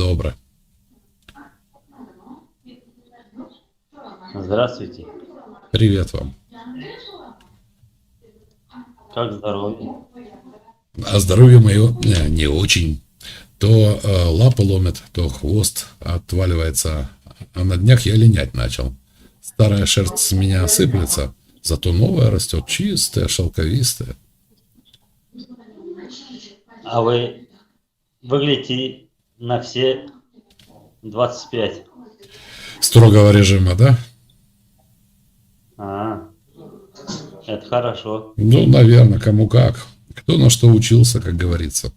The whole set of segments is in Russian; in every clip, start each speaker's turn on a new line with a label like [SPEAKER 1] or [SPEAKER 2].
[SPEAKER 1] Добре.
[SPEAKER 2] Здравствуйте.
[SPEAKER 1] Привет вам.
[SPEAKER 2] Как здоровье?
[SPEAKER 1] А здоровье мое э, не очень. То э, лапы ломит, то хвост отваливается. А на днях я линять начал. Старая шерсть с меня сыплется, зато новая растет чистая, шелковистая.
[SPEAKER 2] А вы выглядите на все 25.
[SPEAKER 1] Строгого режима, да?
[SPEAKER 2] А, это хорошо.
[SPEAKER 1] Ну, наверное, кому как. Кто на что учился, как говорится.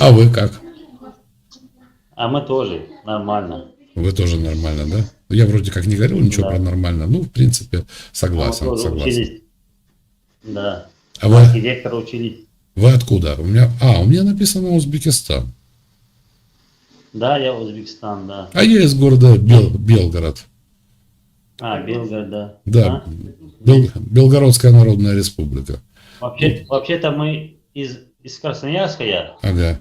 [SPEAKER 1] А вы как?
[SPEAKER 2] А мы тоже нормально.
[SPEAKER 1] Вы тоже нормально, да? Я вроде как не говорил ничего
[SPEAKER 2] Да.
[SPEAKER 1] про нормально. Ну, в принципе,
[SPEAKER 2] Мы
[SPEAKER 1] согласен,
[SPEAKER 2] тоже
[SPEAKER 1] согласен.
[SPEAKER 2] учились. Да.
[SPEAKER 1] А вы,
[SPEAKER 2] Архитектор учились.
[SPEAKER 1] Вы откуда? У меня, а, у меня написано Узбекистан.
[SPEAKER 2] Да, я Узбекистан, да.
[SPEAKER 1] А я из города Бел- Белгород.
[SPEAKER 2] А, Белгород, да.
[SPEAKER 1] Да,
[SPEAKER 2] А?
[SPEAKER 1] Бел- Белгородская Народная Республика.
[SPEAKER 2] Вообще, вообще-то мы из, из Красноярска я,
[SPEAKER 1] Ага.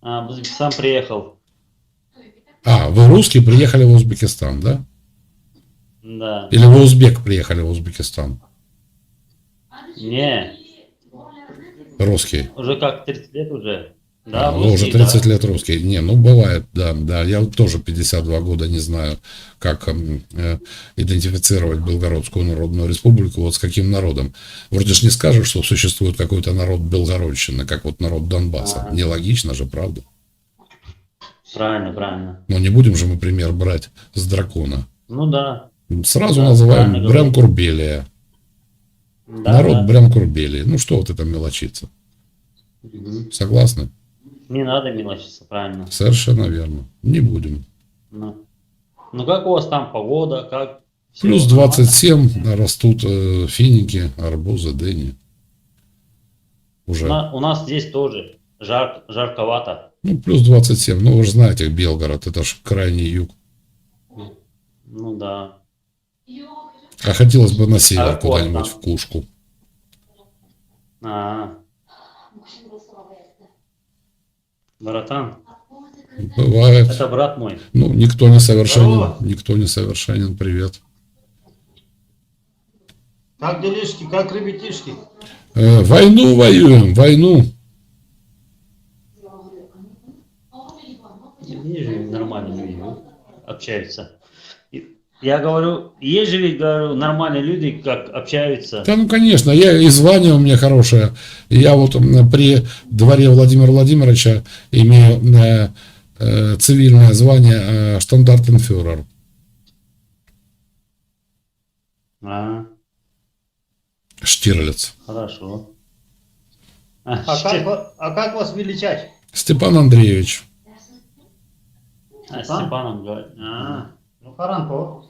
[SPEAKER 2] а в Узбекистан приехал.
[SPEAKER 1] А, вы русские приехали в Узбекистан, да?
[SPEAKER 2] Да.
[SPEAKER 1] Или вы узбек приехали в Узбекистан?
[SPEAKER 2] Не,
[SPEAKER 1] Русский.
[SPEAKER 2] уже как 30 лет уже. Да,
[SPEAKER 1] А, вы уже
[SPEAKER 2] русский,
[SPEAKER 1] 30
[SPEAKER 2] да.
[SPEAKER 1] лет русский. Не, ну бывает, да, да. Я вот тоже 52 года не знаю, как м, э, идентифицировать Белгородскую Народную Республику вот с каким народом. Вроде ж не скажешь, что существует какой-то народ Белгородщины, как вот народ Донбасса.
[SPEAKER 2] Ага.
[SPEAKER 1] Нелогично же, правда?
[SPEAKER 2] Правильно, правильно.
[SPEAKER 1] Но не будем же мы пример брать с дракона.
[SPEAKER 2] Ну да.
[SPEAKER 1] Сразу
[SPEAKER 2] Да,
[SPEAKER 1] называем
[SPEAKER 2] правильно
[SPEAKER 1] Брям Курбелия.
[SPEAKER 2] Да
[SPEAKER 1] народ
[SPEAKER 2] да.
[SPEAKER 1] Брям Курбелии. Ну что вот это мелочиться?
[SPEAKER 2] Мгм.
[SPEAKER 1] Согласны?
[SPEAKER 2] Не надо мелочиться, правильно.
[SPEAKER 1] Совершенно верно. Не будем.
[SPEAKER 2] Ну. ну как у вас там погода, как? Всё
[SPEAKER 1] Плюс
[SPEAKER 2] нормально?
[SPEAKER 1] 27 растут э, финики, арбузы, дыни. Уже.
[SPEAKER 2] У на- у нас здесь тоже жар, жарковато.
[SPEAKER 1] Ну, плюс 27. Ну, вы же знаете, Белгород, это ж крайний юг.
[SPEAKER 2] Ну да.
[SPEAKER 1] А хотелось бы на север
[SPEAKER 2] А вот
[SPEAKER 1] куда-нибудь
[SPEAKER 2] там.
[SPEAKER 1] в Кушку.
[SPEAKER 2] А, братан,
[SPEAKER 1] Бывает.
[SPEAKER 2] это брат мой.
[SPEAKER 1] Ну, никто не совершенен.
[SPEAKER 3] Здорово.
[SPEAKER 1] Никто не совершенен. Привет.
[SPEAKER 3] Как делишки, как ребятишки?
[SPEAKER 1] Э, войну воюем, войну.
[SPEAKER 2] Вижу, нормальные люди ну, общаются. Я говорю, есть же ведь, говорю, нормальные люди, как общаются.
[SPEAKER 1] Да, ну, конечно, я и звание у меня хорошее. Я вот при дворе Владимира Владимировича имею э, э, цивильное звание э, штандартенфюрер.
[SPEAKER 2] А,
[SPEAKER 1] Штирлиц.
[SPEAKER 2] хорошо.
[SPEAKER 3] А как, ва- а как вас величать?
[SPEAKER 1] Степан Андреевич.
[SPEAKER 2] А, Степаном говорит. А,
[SPEAKER 3] Ну, Харанко.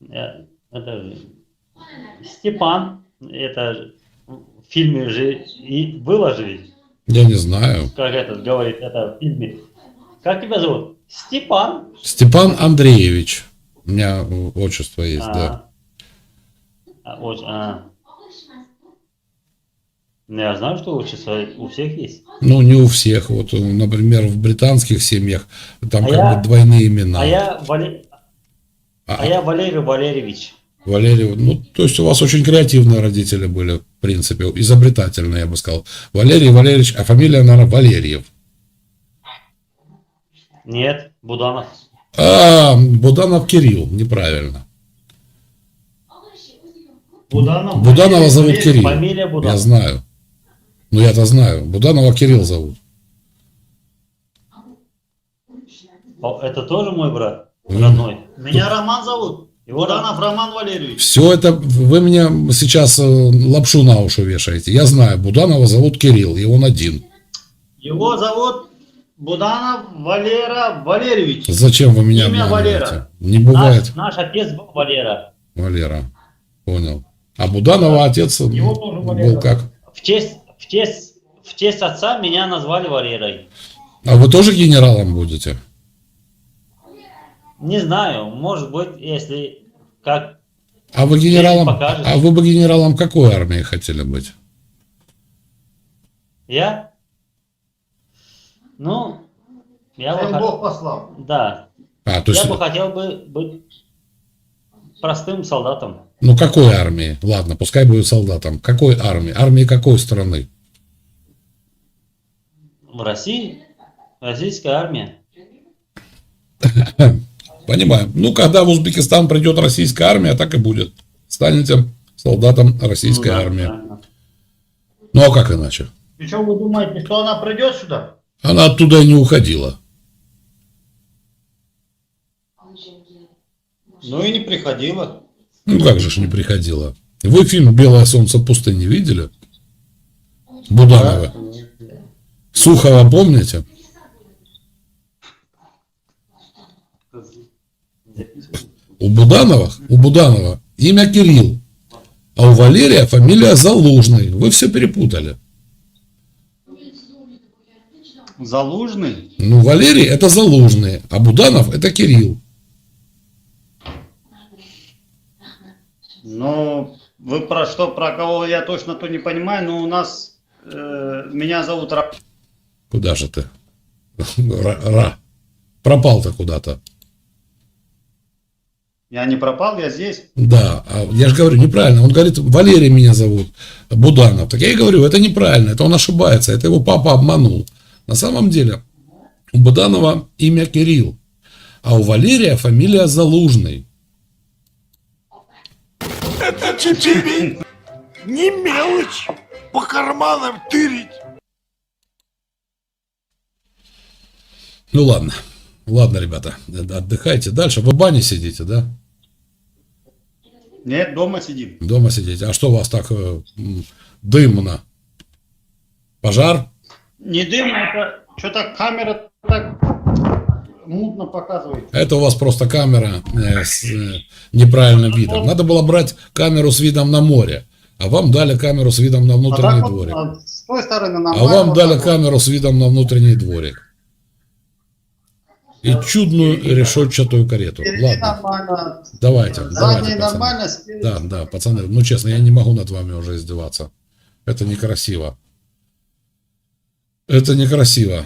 [SPEAKER 2] я- это Степан, это в фильме же и было же ведь,
[SPEAKER 1] Я не знаю.
[SPEAKER 2] как этот говорит, это в фильме. Как тебя зовут? Степан.
[SPEAKER 1] Степан Андреевич. У меня э, отчество есть,
[SPEAKER 2] А.
[SPEAKER 1] да.
[SPEAKER 2] А, вот, а. Ну, Я знаю, что отчество у всех есть.
[SPEAKER 1] Ну, не у всех. Вот, э, например, в британских семьях там
[SPEAKER 2] А
[SPEAKER 1] как
[SPEAKER 2] я-
[SPEAKER 1] бы двойные имена.
[SPEAKER 2] А я,
[SPEAKER 1] А-
[SPEAKER 2] а я Валерий Валерьевич.
[SPEAKER 1] Валерий, ну, то есть у вас очень креативные родители были, в принципе, изобретательные, я бы сказал. Валерий Валерьевич, а фамилия, наверное, Валерьев.
[SPEAKER 2] Нет, Буданов.
[SPEAKER 1] А, Буданов Кирилл, неправильно.
[SPEAKER 3] Буданов.
[SPEAKER 1] Буданова зовут Кирилл.
[SPEAKER 2] Фамилия
[SPEAKER 1] Я
[SPEAKER 2] Буданов.
[SPEAKER 1] знаю. Ну, я-то знаю. Буданова Кирилл зовут.
[SPEAKER 2] Это тоже мой брат? Родной.
[SPEAKER 3] Меня Роман зовут.
[SPEAKER 2] Его
[SPEAKER 3] Буданов Роман Валерьевич.
[SPEAKER 1] Все это, вы мне сейчас э, лапшу на уши вешаете. Я знаю, Буданова зовут Кирилл, и он один.
[SPEAKER 3] Его зовут Буданов Валера Валерьевич.
[SPEAKER 1] Зачем вы меня
[SPEAKER 3] Имя
[SPEAKER 1] обманываете?
[SPEAKER 3] Валера.
[SPEAKER 1] Не бывает,
[SPEAKER 2] Наш, наш отец был Валера.
[SPEAKER 1] Валера. Понял. А Буданова отец
[SPEAKER 3] Его тоже
[SPEAKER 1] был
[SPEAKER 3] Валера.
[SPEAKER 1] как?
[SPEAKER 2] В честь, в честь, в честь отца меня назвали Валерой.
[SPEAKER 1] А вы тоже генералом будете?
[SPEAKER 2] Не знаю, может быть, если как
[SPEAKER 1] А вы генералом, а вы бы генералом какой армии хотели быть?
[SPEAKER 2] я. Ну, я бы,
[SPEAKER 3] Всем
[SPEAKER 2] хот-
[SPEAKER 3] Бог послал.
[SPEAKER 2] да,
[SPEAKER 1] А, то есть,
[SPEAKER 2] я бы хотел бы быть простым солдатом.
[SPEAKER 1] ну какой армии? Ладно, пускай будет солдатом. Какой армии? Армии какой страны?
[SPEAKER 2] В России российская армия.
[SPEAKER 1] Понимаю. Ну, когда в Узбекистан придет российская армия, так и будет. Станете солдатом российской
[SPEAKER 2] Ну да,
[SPEAKER 1] армии.
[SPEAKER 2] правильно.
[SPEAKER 1] Ну, а как иначе?
[SPEAKER 3] И что вы думаете, что она придет сюда?
[SPEAKER 1] Она оттуда и не уходила.
[SPEAKER 3] Ну и не приходила.
[SPEAKER 1] Ну, как же ж не приходила. Вы фильм «Белое солнце пустыни» видели? Буданова. Сухова помните? У Буданова, у Буданова имя Кирилл, а у Валерия фамилия Залужный. Вы все перепутали.
[SPEAKER 3] Залужный?
[SPEAKER 1] Ну, Валерий это Залужный, а Буданов это Кирилл.
[SPEAKER 3] Ну, вы про что, про кого я точно то не понимаю, но у нас, э, меня зовут Ра...
[SPEAKER 1] Куда же ты? Ра. Ра. Пропал-то куда-то.
[SPEAKER 3] Я не пропал, я здесь.
[SPEAKER 1] Да, а я же говорю, неправильно. Он говорит, Валерий меня зовут, Буданов. Так я и говорю, это неправильно, это он ошибается, это его папа обманул. На самом деле, у Буданова имя Кирилл, а у Валерия фамилия Залужный.
[SPEAKER 4] Это тебе не мелочь по карманам тырить.
[SPEAKER 1] Ну ладно, ладно, ребята, отдыхайте дальше. Вы в бане сидите, да?
[SPEAKER 3] Нет, дома сидим.
[SPEAKER 1] Дома сидите. А что у вас так э, дымно? Пожар?
[SPEAKER 3] Не дым, это что-то камера так мутно показывает.
[SPEAKER 1] Это у вас просто камера э, с э, неправильным видом. Надо было брать камеру с видом на море, а вам дали камеру с видом на
[SPEAKER 3] А
[SPEAKER 1] внутренний
[SPEAKER 3] вот,
[SPEAKER 1] дворик.
[SPEAKER 3] а с той стороны
[SPEAKER 1] А
[SPEAKER 3] нормально.
[SPEAKER 1] вам
[SPEAKER 3] вот
[SPEAKER 1] дали
[SPEAKER 3] вот.
[SPEAKER 1] камеру с видом на внутренний дворик. И чудную решетчатую карету. Ладно,
[SPEAKER 3] нормально.
[SPEAKER 1] давайте, давайте, пацаны.
[SPEAKER 3] нормально.
[SPEAKER 1] Да, да, пацаны, ну честно, я не могу над вами уже издеваться. Это некрасиво. Это некрасиво.